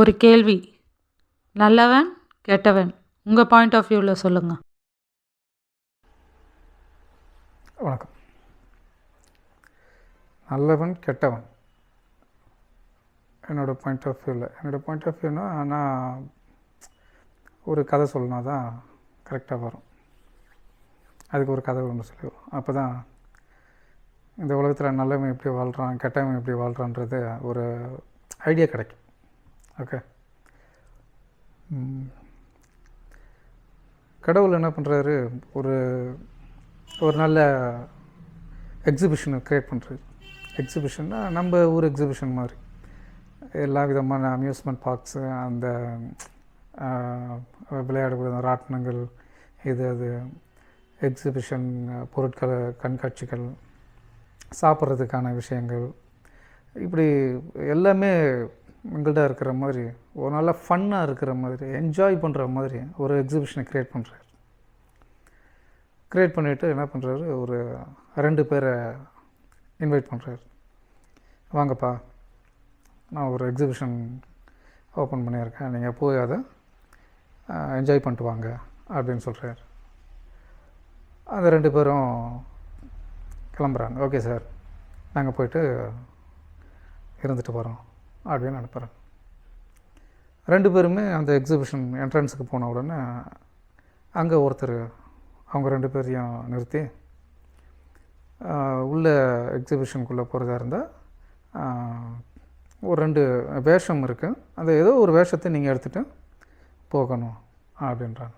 ஒரு கேள்வி. நல்லவன் கெட்டவன் உங்கள் பாயிண்ட் ஆஃப் வியூவில் சொல்லுங்கள் வணக்கம். நல்லவன் கெட்டவன். என்னோடய பாயிண்ட் ஆஃப் வியூவில் என்னோடய பாயிண்ட் ஆஃப் வியூனா நான் ஒரு கதை சொல்லினா தான் கரெக்டாக வரும். அதுக்கு ஒரு கதை ஒன்று சொல்லிடுவோம். அப்போ தான் இந்த உலகத்தில் நல்லவன் எப்படி வாழ்கிறான் கெட்டவன் எப்படி வாழ்கிறான்றது ஒரு ஐடியா கிடைக்கும். ஓகே கடவுள் என்ன பண்ணுறாரு ஒரு ஒரு நல்ல எக்ஸிபிஷனை க்ரியேட் பண்ணுறாரு எக்ஸிபிஷன்னா நம்ம ஊர் எக்ஸிபிஷன் மாதிரி. எல்லா விதமான அம்யூஸ்மெண்ட் பார்க்ஸு அந்த விளையாடக்கூடிய ராட்டினங்கள் இது அது எக்ஸிபிஷன் பொருட்கள் கண்காட்சிகள் சாப்பிட்றதுக்கான விஷயங்கள் இப்படி எல்லாமே மிங்கிள்டாக இருக்கிற மாதிரி ஒரு நல்ல ஃபன்னாக இருக்கிற மாதிரி என்ஜாய் பண்ணுற மாதிரி ஒரு எக்ஸிபிஷனை க்ரியேட் பண்ணுறாரு க்ரியேட் பண்ணிவிட்டு என்ன பண்ணுறாரு ஒரு ரெண்டு பேரை இன்வைட் பண்ணுறாரு வாங்கப்பா நான் ஒரு எக்ஸிபிஷன் ஓப்பன் பண்ணியிருக்கேன். நீங்கள் போய் அதை என்ஜாய் பண்ணிட்டு வாங்க அப்படின்னு சொல்கிறார் அந்த ரெண்டு பேரும் கிளம்புறாங்க. ஓகே சார் நாங்கள் போயிட்டு இருந்துட்டு வரோம். அப்படின்னு அனுப்புகிறேன் ரெண்டு பேருமே அந்த எக்ஸிபிஷன் என்ட்ரன்ஸுக்கு போன உடனே அங்கே ஒருத்தர் அவங்க ரெண்டு பேரையும் நிறுத்தி உள்ள எக்ஸிபிஷனுக்குள்ளே போகிறதா இருந்தால் ஒரு ரெண்டு வேஷம் இருக்குது அந்த ஏதோ ஒரு வேஷத்தை நீங்கள் எடுத்துகிட்டு போகணும் அப்படின்றாங்க.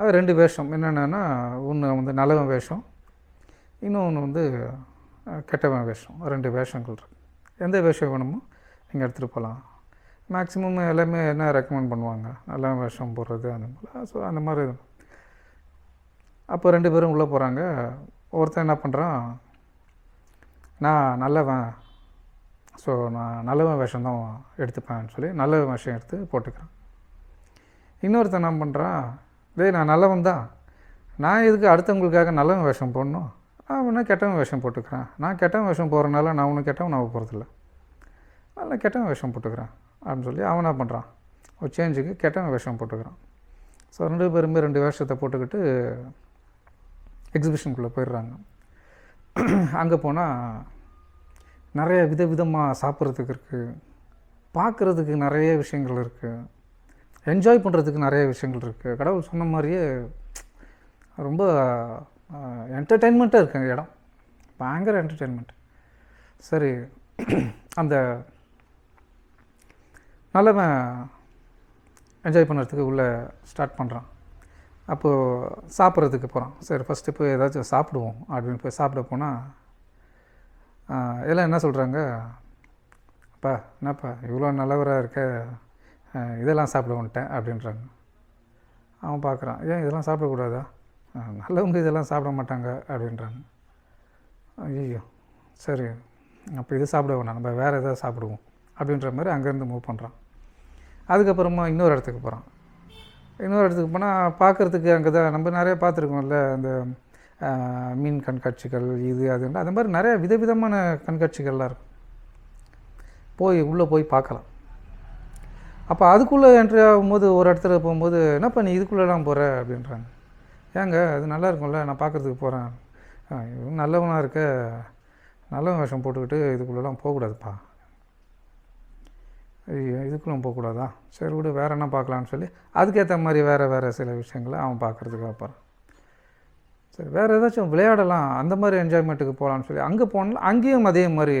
அது ரெண்டு வேஷம். என்னென்னா ஒன்று வந்து நல்லவன் வேஷம் இன்னொன்று வந்து கெட்டவன் வேஷம். ரெண்டு வேஷங்கள் இருக்குது எந்த வேஷம் வேணுமோ நீங்கள் எடுத்துகிட்டு போகலாம் மேக்ஸிமம் எல்லாமே என்ன ரெக்கமெண்ட் பண்ணுவாங்க? நல்லவன் வேஷம் போடுறது அந்த மாதிரி. ஸோ அந்த மாதிரி. அப்போ ரெண்டு பேரும் உள்ளே போகிறாங்க ஒருத்தன் என்ன பண்ணுறான் நான் நல்லவன். ஸோ நான் நல்லவன் வேஷம் தான் எடுத்துப்பேன்னு சொல்லி நல்ல வேஷம் எடுத்து போட்டுக்கிறேன். இன்னொருத்தன் என்ன பண்ணுறான் டேய் நான் நல்லவன் தான் நான் எதுக்கு அடுத்தவங்களுக்காக நல்லவன் வேஷம் போடணும்? நான் கெட்டவன் வேஷம் போட்டுக்கிறான். நான் கெட்டவன் வேஷம் போகிறனால நான் ஒன்றும் கெட்டவன் ஆக போகிறதில்ல நான் கெட்டவன் வேஷம் போட்டுக்கிறான் அப்படின்னு சொல்லி அவனாக பண்ணுறான் ஒரு சேஞ்சுக்கு கெட்டவன் வேஷம் போட்டுக்கிறான். ஸோ ரெண்டு பேருமே ரெண்டு வேஷத்தை போட்டுக்கிட்டு எக்ஸிபிஷனுக்குள்ளே போயிடுறாங்க. அங்கே போனால் நிறைய விதவிதமாக சாப்பிட்றதுக்கு இருக்குது பார்க்குறதுக்கு நிறைய விஷயங்கள் இருக்குது என்ஜாய் பண்ணுறதுக்கு நிறைய விஷயங்கள் இருக்குது கடவுள் சொன்ன மாதிரியே ரொம்ப என்டர்டெயின்மெண்ட்டாக இருக்குங்க இடம். பயங்கர என்டர்டெயின்மெண்ட் சரி அந்த நல்லவன் என்ஜாய் பண்ணுறதுக்கு உள்ளே ஸ்டார்ட் பண்ணுறான் அப்போது சாப்பிட்றதுக்கு போகிறான் சரி ஃபஸ்ட்டு போய் ஏதாச்சும் சாப்பிடுவோம் அப்படின்னு போய் சாப்பிட போனால் எல்லாம் என்ன சொல்கிறாங்க அப்பா என்னப்பா இவ்வளோ நல்லவராக இருக்க இதெல்லாம் சாப்பிட வந்துட்டேன் அப்படின்றாங்க. அவன் பார்க்குறான் ஏன் இதெல்லாம் சாப்பிடக்கூடாதா? நல்லவங்க இதெல்லாம் சாப்பிட மாட்டாங்க அப்படின்றாங்க. ஐயோ சரி அப்போ இது சாப்பிட வேணாம் நம்ம வேறு எதாவது சாப்பிடுவோம் அப்படின்ற மாதிரி அங்கேருந்து மூவ் பண்ணுறான் அதுக்கப்புறமா இன்னொரு இடத்துக்கு போகிறான் இன்னொரு இடத்துக்கு போனால் பார்க்குறதுக்கு அங்கே தான் நம்ம நிறைய பார்த்துருக்கோம்ல அந்த மீன் கண்காட்சிகள் இது அதுன்னு அந்த மாதிரி நிறைய விதவிதமான கண்காட்சிகள்லாம் இருக்கும். போய் உள்ளே போய் பார்க்கலாம். அப்போ அதுக்குள்ளே என்ட்ரி ஆகும்போது ஒரு இடத்துல போகும்போது என்னப்பா நீ இதுக்குள்ளெல்லாம் போகிற அப்படின்றாங்க. ஏங்க அது நல்லா இருக்கும்ல நான் பார்க்குறதுக்கு போகிறேன் இவன் நல்லவனாக இருக்க நல்லவன் வேஷம் போட்டுக்கிட்டு இதுக்குள்ளெல்லாம் போகக்கூடாதுப்பா. ஐயோ இதுக்குள்ளும் போகக்கூடாதா? சரி விடு வேறு என்ன பார்க்கலான்னு சொல்லி அதுக்கேற்ற மாதிரி வேறு வேறு சில விஷயங்களை அவன் பார்க்குறதுக்கு போகிறான் சரி வேறு ஏதாச்சும் விளையாடலாம் அந்த மாதிரி என்ஜாய்மெண்ட்டுக்கு போகலான்னு சொல்லி அங்கே போனால் அங்கேயும் அதே மாதிரி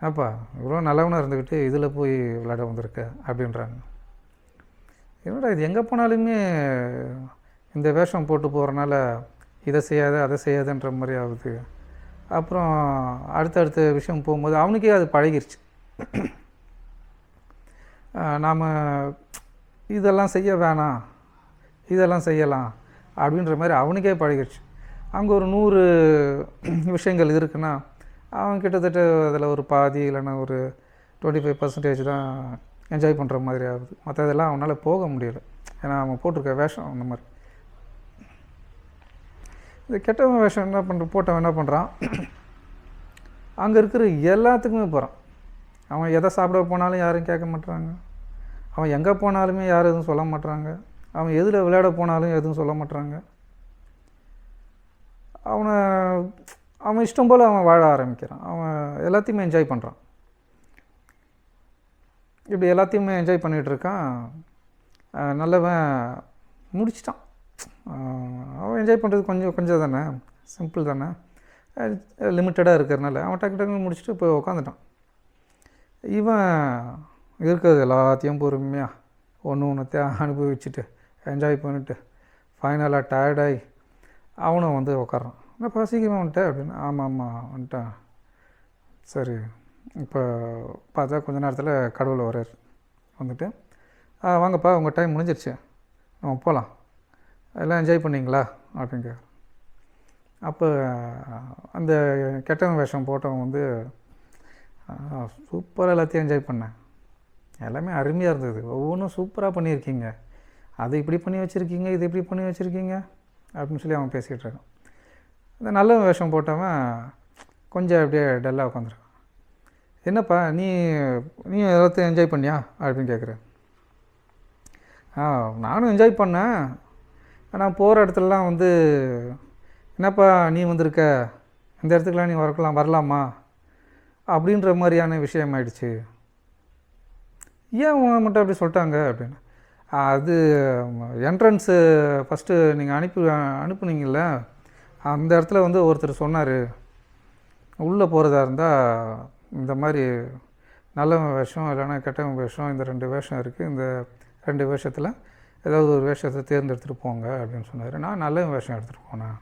ஏப்பா இவ்வளோ நல்லவனாக இருந்துக்கிட்டு இதில் போய் விளையாட வந்திருக்க? அப்படின்றாங்க. என்னடா இது எங்கே போனாலுமே இந்த வேஷம் போட்டு போகிறனால இதை செய்யாத அதை செய்யாதுன்ற மாதிரி ஆகுது. அப்புறம் அடுத்தடுத்த விஷயம் போகும்போது அவனுக்கே அது பழகிருச்சு. நாம் இதெல்லாம் செய்ய வேணாம் இதெல்லாம் செய்யலாம் அப்படின்ற மாதிரி அவனுக்கே பழகிருச்சு. அங்கே ஒரு நூறு விஷயங்கள் இருக்குன்னா அவன் கிட்டத்தட்ட அதில் ஒரு பாதி இல்லைன்னா ஒரு டுவெண்ட்டி ஃபைவ் பர்சன்டேஜ் தான் என்ஜாய் பண்ணுற மாதிரி ஆகுது. மற்றதெல்லாம் அவனால் போக முடியல. ஏன்னா அவன் போட்டிருக்க வேஷம் அந்த மாதிரி. இந்த கெட்டவன் வேஷம் என்ன பண்ணுற போட்டவன் என்ன பண்ணுறான் அங்கே இருக்கிற எல்லாத்துக்குமே போகிறான் அவன் எதை சாப்பிட போனாலும் யாரும் கேட்க மாட்டுறாங்க அவன் எங்கே போனாலுமே யாரும் எதுவும் சொல்ல மாட்டுறாங்க அவன் எதில் விளையாட போனாலும் எதுவும் சொல்ல மாட்டுறாங்க அவனை அவன் இஷ்டம் போல் அவன் வாழ ஆரம்பிக்கிறான். அவன் எல்லாத்தையுமே என்ஜாய் பண்ணுறான் இப்படி எல்லாத்தையுமே என்ஜாய் பண்ணிகிட்ருக்கான் நல்லவன் முடிச்சிட்டான். அவன் என்ஜாய் பண்ணுறது கொஞ்சம் கொஞ்சம் தானே? சிம்பிள் தானே? லிமிட்டடாக இருக்கிறனால அவன் டக்கு டக்குன்னு முடிச்சுட்டு போய் உக்காந்துட்டான். இவன் இருக்கிறது எல்லாத்தையும் பொறுமையாக ஒன்று ஒன்றுத்தையும் அனுபவிச்சுட்டு என்ஜாய் பண்ணிட்டு ஃபைனலாக டயர்டாகி அவனும் வந்து உக்காறான் என்னப்பா சீக்கிரம் வந்துட்டேன் அப்படின்னு ஆமாம் ஆமாம் வந்துட்டான் சரி இப்போ பார்த்தா கொஞ்ச நேரத்தில் கடவுள் வர்றார். வந்துட்டு வாங்கப்பா உங்கள் டைம் முடிஞ்சிருச்சு. நம்ம போகலாம் எல்லாம் என்ஜாய் பண்ணிங்களா? அப்படின்னு அப்போ அந்த கெட்டவன் வேஷம் போட்டவன் வந்து சூப்பராக எல்லாத்தையும் என்ஜாய் பண்ணேன். எல்லாமே அருமையாக இருந்தது. ஒவ்வொன்றும் சூப்பராக பண்ணியிருக்கீங்க. அதை இப்படி பண்ணி வச்சுருக்கீங்க இது இப்படி பண்ணி வச்சுருக்கீங்க அப்படின்னு சொல்லி அவன் பேசிகிட்டு இருக்கான். இந்த நல்ல வேஷம் போட்டவன் கொஞ்சம் அப்படியே டல்லாக உட்காந்துருக்கான். என்னப்பா நீ நீ எல்லாத்தையும் என்ஜாய் பண்ணியா? அப்படின்னு கேட்குறேன் ஆ நானும் என்ஜாய் பண்ணேன். ஆனால் போகிற இடத்துலலாம் வந்து என்னப்பா நீ வந்திருக்க? இந்த இடத்துக்குலாம் நீ வரக்கலாம் வரலாமா? அப்படின்ற மாதிரியான விஷயம் ஆயிடுச்சு ஏன் உங்களை மட்டும் அப்படி சொல்லிட்டாங்க? அப்படின்னு. அது என்ட்ரன்ஸு ஃபஸ்ட்டு நீங்கள் அனுப்பி அனுப்புனீங்கள்ல அந்த இடத்துல வந்து ஒருத்தர் சொன்னார். உள்ளே போகிறதா இருந்தால் இந்த மாதிரி நல்ல வேஷம் இல்லைன்னா கெட்ட வேஷம் இந்த ரெண்டு வேஷம் இருக்குது இந்த ரெண்டு வேஷத்தில் ஏதாவது ஒரு வேஷத்தை தேர்ந்தெடுத்துகிட்டு போங்க அப்படின்னு சொன்னார். நான் நல்லவன் வேஷம் எடுத்துகிட்டு போனேன்.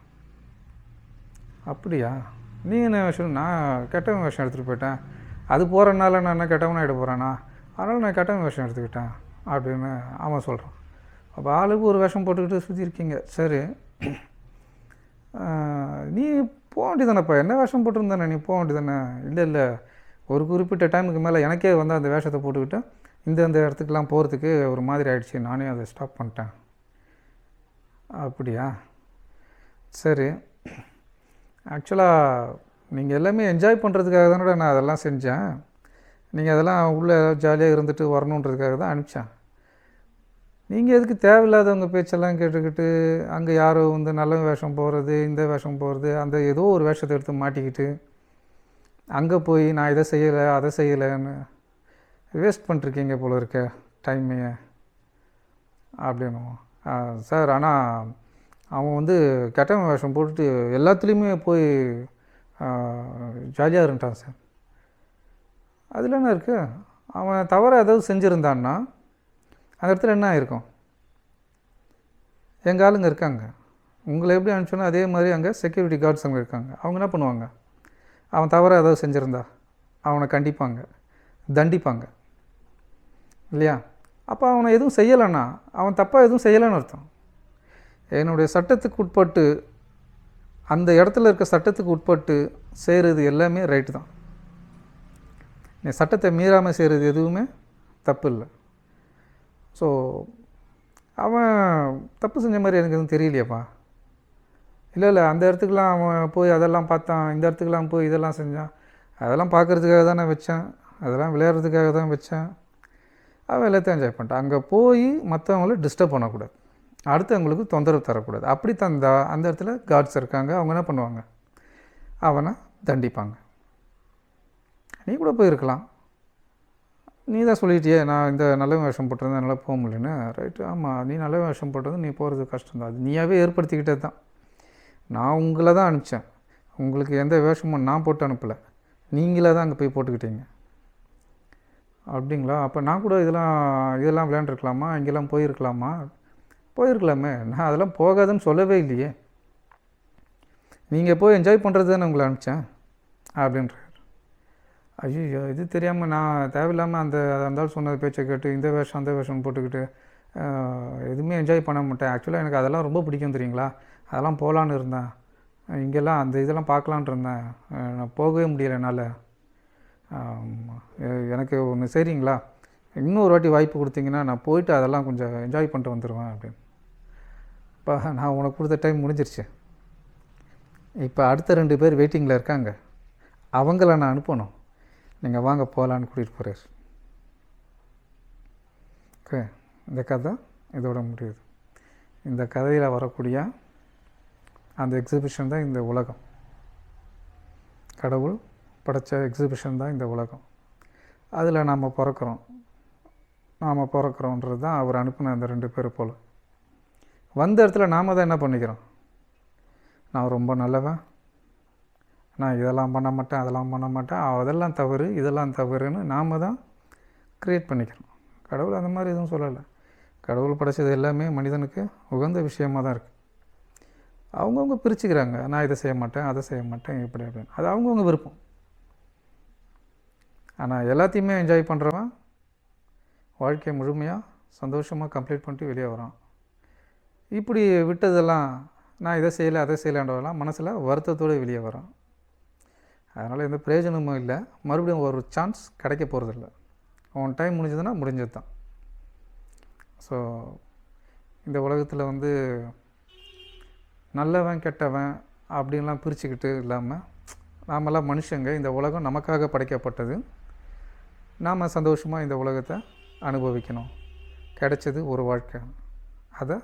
அப்படியா? நீ என்ன வேஷம்? நான் கெட்டவன் வேஷம் எடுத்துகிட்டு போயிட்டேன். அது போகிறனால நான் என்ன கெட்டவனாக எடுக்க போகிறேன்னா அதனால் நான் கெட்டவன் வேஷம் எடுத்துக்கிட்டேன் அப்படின்னு அவன் சொல்கிறான் அப்போ ஆளுக்கு ஒரு வேஷம் போட்டுக்கிட்டு சுற்றி இருக்கீங்க. சரி. நீ போக வேண்டியதானப்பா என்ன வேஷம் போட்டிருந்தானே? நீ போக வேண்டியதானே இல்லை இல்லை. ஒரு குறிப்பிட்ட டைமுக்கு மேலே எனக்கே வந்து அந்த வேஷத்தை போட்டுக்கிட்டு இந்த இந்த இடத்துக்குலாம் போகிறதுக்கு ஒரு மாதிரி ஆகிடுச்சி நானே அதை ஸ்டாப் பண்ணிட்டேன். அப்படியா? சரி. ஆக்சுவலாக நீங்கள் எல்லாமே என்ஜாய் பண்ணுறதுக்காக தானடா நான் அதெல்லாம் செஞ்சேன். நீங்கள் அதெல்லாம் உள்ளே ஜாலியாக இருந்துட்டு வரணுன்றதுக்காக தான் அனுப்பிச்சேன். நீங்கள் எதுக்கு தேவையில்லாதவங்க பேச்செல்லாம் கேட்டுக்கிட்டு அங்கே யாரோ வந்து நல்ல வேஷம் போகிறது இந்த வேஷம் போகிறது அந்த ஏதோ ஒரு வேஷத்தை எடுத்து மாட்டிக்கிட்டு அங்கே போய் நான் இதை செய்யலை அதை செய்யலைன்னு வேஸ்ட் பண்ணிருக்கீங்க போல இருக்க டைமைய அப்படின்னும் சார் ஆனால் அவன் வந்து கெட்டவன் வேஷம் போட்டுட்டு எல்லாத்துலேயுமே போய் ஜாலியாக இருந்துட்டான் சார். அதில் என்ன இருக்குது அவன் தவற ஏதாவது செஞ்சுருந்தான்னா அந்த இடத்துல என்ன ஆயிருக்கும்? எங்கள் ஆளுங்க இருக்காங்க. உங்களை எப்படி அனுப்பிச்சோன்னா அதே மாதிரி அங்கே செக்யூரிட்டி கார்ட்ஸ் அங்கே இருக்காங்க. அவங்க என்ன பண்ணுவாங்க? அவன் தவறாக ஏதாவது செஞ்சுருந்தா அவனை கண்டிப்பாங்க தண்டிப்பாங்க. இல்லையா? அப்போ அவனை எதுவும் செய்யலைன்னா அவன் தப்பாக எதுவும் செய்யலைன்னு அர்த்தம். என்னுடைய சட்டத்துக்கு உட்பட்டு அந்த இடத்துல இருக்க சட்டத்துக்கு உட்பட்டு செய்கிறது எல்லாமே ரைட்டு தான். நீ சட்டத்தை மீறாமல் செய்கிறது எதுவுமே தப்பு இல்லை. ஸோ அவன் தப்பு செஞ்ச மாதிரி எனக்கு எதுவும் தெரியலையாப்பா. இல்லை இல்லை அந்த இடத்துக்குலாம் அவன் போய் அதெல்லாம் பார்த்தான் இந்த இடத்துக்குலாம் போய் இதெல்லாம் செஞ்சான். அதெல்லாம் பார்க்குறதுக்காக தான் நான் வச்சேன். அதெல்லாம் விளையாடுறதுக்காக தான் வச்சேன். அவன் எல்லாத்தையும் என்ஜாய் பண்ணிட்டான் அங்கே போய் மற்றவங்கள டிஸ்டர்ப் பண்ணக்கூடாது. அடுத்தவங்களுக்கு தொந்தரவு தரக்கூடாது. அப்படி தந்தா அந்த இடத்துல காட்ஸ் இருக்காங்க. அவங்க என்ன பண்ணுவாங்க? அவனை தண்டிப்பாங்க. நீ கூட போயிருக்கலாம். நீ தான் சொல்லிட்டியே நான் இந்த நல்ல வேஷம் போட்டிருந்தேன் என்னால் போக முடியலன்னு. ரைட்டு ஆமாம் நீ நல்ல வேஷம் போட்டது நீ போகிறது கஷ்டம்தான் அது நீயாவே ஏற்படுத்திக்கிட்டே தான். நான் உங்களை தான் அனுப்பிச்சேன். உங்களுக்கு எந்த வேஷமும் நான் போட்டு அனுப்பலை. நீங்களே தான் அங்கே போய் போட்டுக்கிட்டீங்க. அப்படிங்களா? அப்போ நான் கூட இதெல்லாம் இதெல்லாம் விளையாண்டுருக்கலாமா? இங்கெல்லாம் போயிருக்கலாமா? போயிருக்கலாமே. நான் அதெல்லாம் போகாதுன்னு சொல்லவே இல்லையே. நீங்கள் போய் என்ஜாய் பண்ணுறது தானே உங்களை அனுப்பிச்சேன் அப்படின்றார். ஐயோ இது தெரியாமல் நான் தேவையில்லாமல் அந்த அந்த ஆள் சொன்னது பேச்சை கேட்டு இந்த வேஷம் அந்த வேஷம் போட்டுக்கிட்டு எதுவுமே என்ஜாய் பண்ண மாட்டேன். ஆக்சுவலாக எனக்கு அதெல்லாம் ரொம்ப பிடிக்கும் தெரியுங்களா? அதெல்லாம் போகலான்னு இருந்தேன். இங்கெல்லாம் அந்த இதெல்லாம் பார்க்கலான்ட்டு இருந்தேன். நான் போகவே முடியல என்னால். எனக்கு ஒன்று சரிங்களா? இன்னொரு வாட்டி வாய்ப்பு கொடுத்தீங்கன்னா நான் போயிட்டு அதெல்லாம் கொஞ்சம் என்ஜாய் பண்ணிட்டு வந்துடுவேன் அப்படின்னு. இப்போ நான் உனக்கு கொடுத்த டைம் முடிஞ்சிருச்சு. இப்போ அடுத்த ரெண்டு பேர் வெயிட்டிங்கில் இருக்காங்க. அவங்கள நான் அனுப்பணும். நீங்கள் வாங்க போகலான்னு கூட்டிகிட்டு போகிறார் ஓகே இந்த கதை இதோட முடியுது. இந்த கதையில் வரக்கூடிய அந்த எக்ஸிபிஷன் தான் இந்த உலகம். கடவுள் படைத்த எக்ஸிபிஷன் தான் இந்த உலகம். அதில் நாம் பிறக்கிறோம். நாம் பிறக்கிறோன்றது தான் அவர் அனுப்பின அந்த ரெண்டு பேர் போல். வந்த இடத்துல நாம் தான் என்ன பண்ணிக்கிறோம்? நான் ரொம்ப நல்லவன். நான் இதெல்லாம் பண்ண மாட்டேன் அதெல்லாம் பண்ண மாட்டேன். அதெல்லாம் தவறு இதெல்லாம் தவறுன்னு நாம் தான் க்ரியேட் பண்ணிக்கிறோம். கடவுள் அந்த மாதிரி எதுவும் சொல்லலை. கடவுள் படைச்சது எல்லாமே மனிதனுக்கு உகந்த விஷயமாக தான் இருக்குது அவங்கவுங்க பிரிச்சுக்கிறாங்க. நான் இதை செய்ய மாட்டேன் அதை செய்ய மாட்டேன் இப்படி அப்படின்னு. அது அவங்கவுங்க விருப்பம். ஆனால் எல்லாத்தையுமே என்ஜாய் பண்ணுறவன் வாழ்க்கையை முழுமையாக சந்தோஷமாக கம்ப்ளீட் பண்ணிட்டு வெளியே வரான். இப்படி விட்டதெல்லாம் நான் இதை செய்யலை அதை செய்யலைன்றதெல்லாம் மனசில் வருத்தத்தோடு வெளியே வரான். அதனால் எந்த பிரயோஜனமும் இல்லை. மறுபடியும் ஒரு சான்ஸ் கிடைக்க போகிறதில்ல உன் டைம் முடிஞ்சதுன்னா முடிஞ்சது தான் ஸோ இந்த உலகத்தில் வந்து நல்லவன் கெட்டவன் அப்படின்லாம் பிரிச்சுக்கிட்டு இல்லாமல் நாமெல்லாம் மனுஷங்க இந்த உலகம் நமக்காக படைக்கப்பட்டது. நாம் சந்தோஷமாக இந்த உலகத்தை அனுபவிக்கணும். கிடைச்சது ஒரு வாழ்க்கை. அதை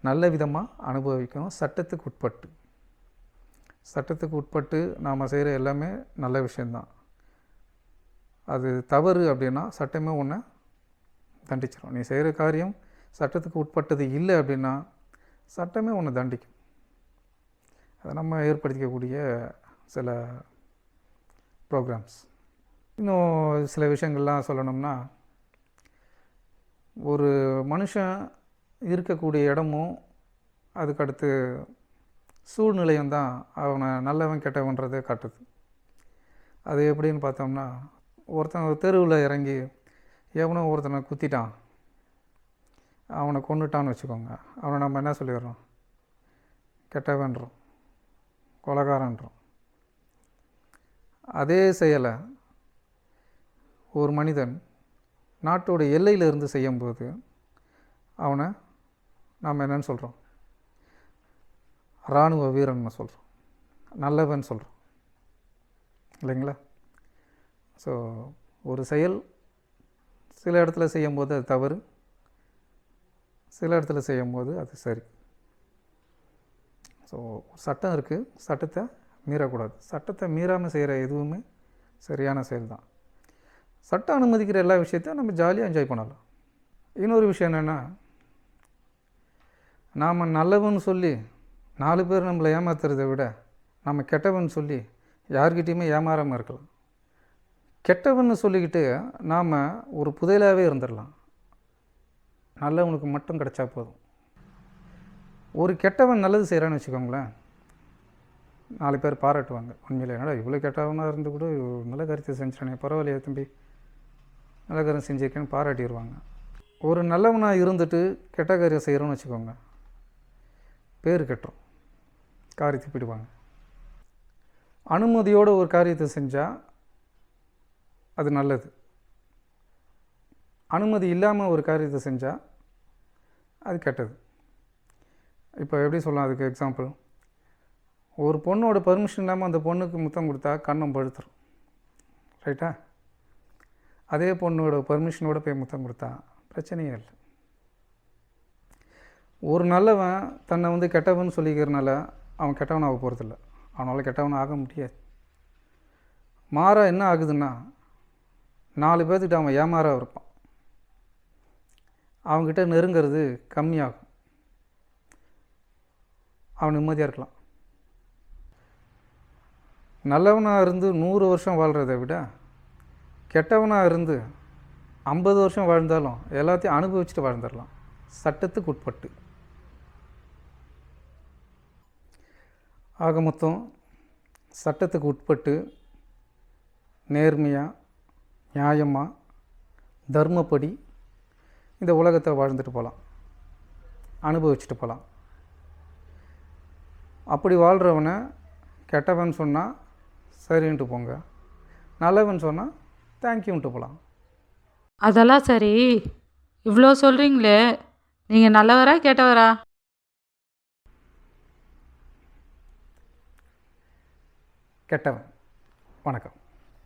நல்ல விதமாக அனுபவிக்கணும். சட்டத்துக்கு உட்பட்டு. சட்டத்துக்கு உட்பட்டு நாம் செய்கிற எல்லாமே நல்ல விஷயந்தான் அது தவறு அப்படின்னா சட்டமே ஒன்று தண்டிச்சிடும் நீ செய்கிற காரியம் சட்டத்துக்கு உட்பட்டது இல்லை அப்படின்னா சட்டமே ஒன்று தண்டிக்கும். அதை நம்ம ஏற்படுத்திக்கக்கூடிய சில ப்ரோக்ராம்ஸ் இன்னும் சில விஷயங்கள்லாம் சொல்லணும்னா ஒரு மனுஷன் இருக்கக்கூடிய இடமும் அதுக்கடுத்து சூழ்நிலையும் தான் அவனை நல்லவன் கெட்டவன்றதை காட்டுது. அது எப்படின்னு பார்த்தோம்னா ஒருத்தன் தெருவில் இறங்கி எவனோ ஒருத்தனை குத்திட்டான். அவனை கொண்டுட்டான்னு வச்சுக்கோங்க. அவனை நம்ம என்ன சொல்லிடுறோம்? கெட்டவன்றோம். கொலகாரன்றோம். அதே செயலை ஒரு மனிதன் நாட்டோட எல்லையிலிருந்து செய்யும்போது அவனை நாம் என்னன்னு சொல்கிறோம்? இராணுவ வீரன்னு சொல்கிறோம். நல்லவன் சொல்கிறோம். இல்லைங்களா? ஸோ ஒரு செயல் சில இடத்துல செய்யும்போது அது தவறு சில இடத்துல செய்யும்போது அது சரி. ஸோ சட்டம் இருக்குது. சட்டத்தை மீறக்கூடாது. சட்டத்தை மீறாமல் செய்கிற எதுவுமே சரியான செயல் தான். சட்டம் அனுமதிக்கிற எல்லா விஷயத்தையும் நம்ம ஜாலியாக என்ஜாய் பண்ணலாம். இன்னொரு விஷயம் என்னென்னா நாம் நல்லவன்னு சொல்லி நாலு பேர் நம்மளை ஏமாத்துறதை விட நம்ம கெட்டவன் சொல்லி யார்கிட்டேயுமே ஏமாறாமல் இருக்கலாம். கெட்டவன்னு சொல்லிக்கிட்டு நாம் ஒரு புதையலாகவே இருந்துடலாம். நல்லவனுக்கு மட்டும் கிடைச்சா போதும். ஒரு கெட்டவன் நல்லது செய்கிறான்னு வச்சுக்கோங்களேன் நாலு பேர் பாராட்டுவாங்க. உண்மையில் என்னடா இவ்வளோ கெட்டவனாக இருந்து கூட நல்ல கருத்தை செஞ்சிட்டானே பரவாயில்லையே தம்பி. நல்ல காரியம் செஞ்சுருக்கேன்னு பாராட்டிடுவாங்க. ஒரு நல்லவனாக இருந்துட்டு கெட்ட காரியம் செய்கிறோன்னு வச்சுக்கோங்க. பேர் கெட்டுரும். காரியத்தை பிடிவாங்க அனுமதியோடு ஒரு காரியத்தை செஞ்சால் அது நல்லது. அனுமதி இல்லாமல் ஒரு காரியத்தை செஞ்சால் அது கெட்டது. இப்போ எப்படி சொல்லலாம் அதுக்கு எக்ஸாம்பிள் ஒரு பொண்ணோட பர்மிஷன் இல்லாமல் அந்த பொண்ணுக்கு முத்தம் கொடுத்தா கண்ணம் பழுத்துரும். ரைட்டா அதே பொண்ணோட பர்மிஷனோட போய் முத்தம் கொடுத்தான் பிரச்சனையே இல்லை. ஒரு நல்லவன் தன்னை வந்து கெட்டவன் சொல்லிக்கிறனால அவன் கெட்டவன் ஆக போகிறதில்ல அவனால் கெட்டவன் ஆக முடியாது. மாறா என்ன ஆகுதுன்னா நாலு பேர்த்துக்கிட்ட அவன் ஏமாறாக இருப்பான். அவங்ககிட்ட நெருங்கிறது கம்மியாகும். அவன் நிம்மதியாக இருக்கலாம். நல்லவனாக இருந்து நூறு வருஷம் வாழ்கிறத விட கெட்டவனாக இருந்து ஐம்பது வருஷம் வாழ்ந்தாலும் எல்லாத்தையும் அனுபவிச்சுட்டு வாழ்ந்துடலாம். சட்டத்துக்கு உட்பட்டு. ஆக மொத்தம் சட்டத்துக்கு உட்பட்டு நேர்மையாக நியாயமாக தர்மப்படி இந்த உலகத்தை வாழ்ந்துட்டு போகலாம். அனுபவிச்சுட்டு போகலாம். அப்படி வாழ்கிறவனை கெட்டவன் சொன்னால் சரின்ட்டு போங்க. நல்லவன் சொன்னால் தேங்க்யூன்ட்டு போகலாம் அதெல்லாம் சரி. இவ்வளோ சொல்கிறீங்களே நீங்கள் நல்லவரா கெட்டவரா? கெட்டவன். வணக்கம்.